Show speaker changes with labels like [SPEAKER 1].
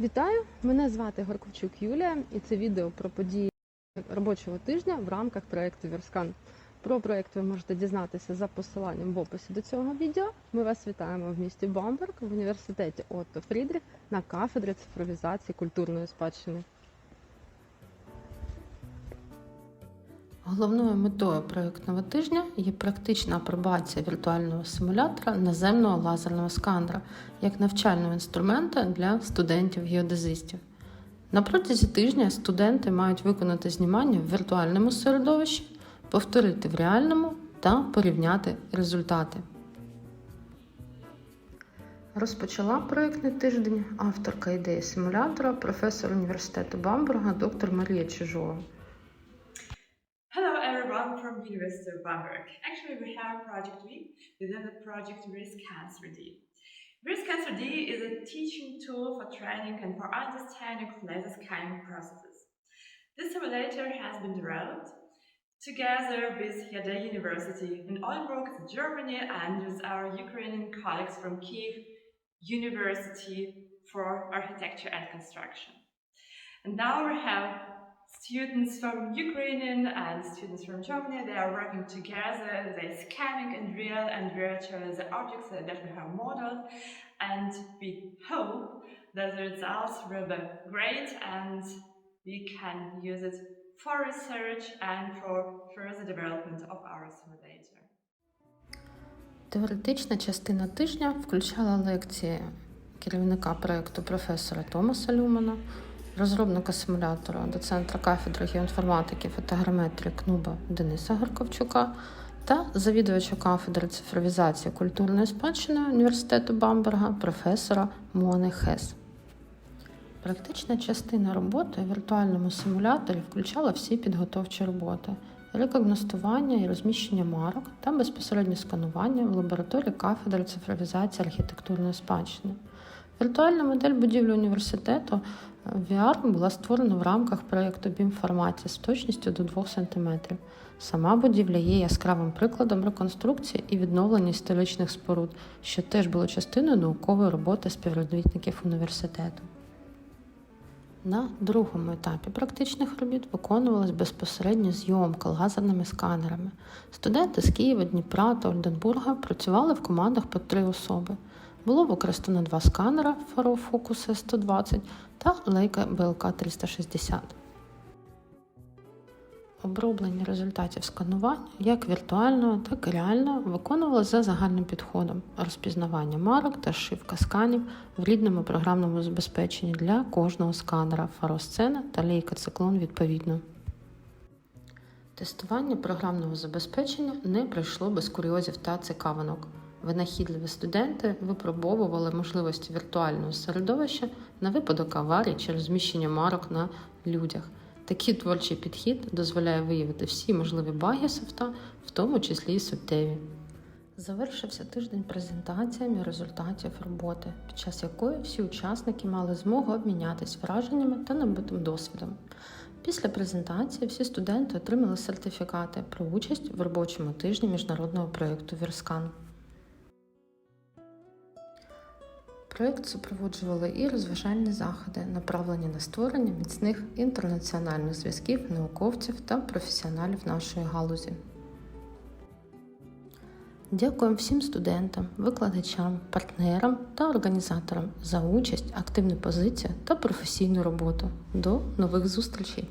[SPEAKER 1] Вітаю! Мене звати Горковчук Юлія, і це відео про події робочого тижня в рамках проєкту Вірскан. Про проєкт ви можете дізнатися за посиланням в описі до цього відео. Ми вас вітаємо в місті Бамберг в університеті Отто Фрідріх на кафедрі цифровізації культурної спадщини. Головною метою проєктного тижня є практична апробація віртуального симулятора наземного лазерного сканера як навчального інструмента для студентів-геодезистів. На протязі тижня студенти мають виконати знімання в віртуальному середовищі, повторити в реальному та порівняти результати. Розпочала проєктний тиждень авторка ідеї симулятора, професор університету Бамбурга, доктор Марія Чижова.
[SPEAKER 2] Everyone from University of Bamberg. Actually, we have Project Week within the project Risk 3D. Risk 3D is a teaching tool for training and for understanding laser scanning processes. This simulator has been developed together with Yada University in Oldenburg, Germany, and with our Ukrainian colleagues from Kiev University for Architecture and Construction. And now we have students from Ukraine and students from Germany. They are working together. They're scanning in real and virtual the objects that we have modeled, and we hope that the results will be great and we can use it for research and for further development of our simulator.
[SPEAKER 1] Теоретична частина тижня включала лекції керівника проєкту професора Томаса Люмана, розробника симулятора, доцентра кафедри геоінформатики фотограметрії КНУБа Дениса Горковчука та завідувача кафедри цифровізації культурної спадщини університету Бамберга професора Мони Хес. Практична частина роботи в віртуальному симуляторі включала всі підготовчі роботи, рекогностування і розміщення марок та безпосереднє сканування в лабораторії кафедри цифровізації архітектурної спадщини. Віртуальна модель будівлі університету е, VR була створена в рамках проєкту BIM-форматі з точністю до 2 см. Сама будівля є яскравим прикладом реконструкції і відновлення історичних споруд, що теж було частиною наукової роботи співробітників університету. На другому етапі практичних робіт виконувалась безпосередньо зйомка лазерними сканерами. Студенти з Києва, Дніпра та Ольденбурга працювали в командах по три особи. Було використано два сканера Faro Focus S120 та Leica BLK 360. Оброблення результатів сканування як віртуального, так і реального виконувалося за загальним підходом розпізнавання марок та шивка сканів в рідному програмному забезпеченні для кожного сканера фаросцена та лейка циклон відповідно. Тестування програмного забезпечення не пройшло без курйозів та цікавинок. Винахідливі студенти випробовували можливості віртуального середовища на випадок аварії чи розміщення марок на людях. Такий творчий підхід дозволяє виявити всі можливі баги софта, в тому числі і суттєві. Завершився тиждень презентаціями результатів роботи, під час якої всі учасники мали змогу обмінятись враженнями та набутим досвідом. Після презентації всі студенти отримали сертифікати про участь в робочому тижні міжнародного проєкту Вірскан. Проєкт супроводжували і розважальні заходи, направлені на створення міцних інтернаціональних зв'язків науковців та професіоналів нашої галузі. Дякуємо всім студентам, викладачам, партнерам та організаторам за участь, активну позицію та професійну роботу. До нових зустрічей!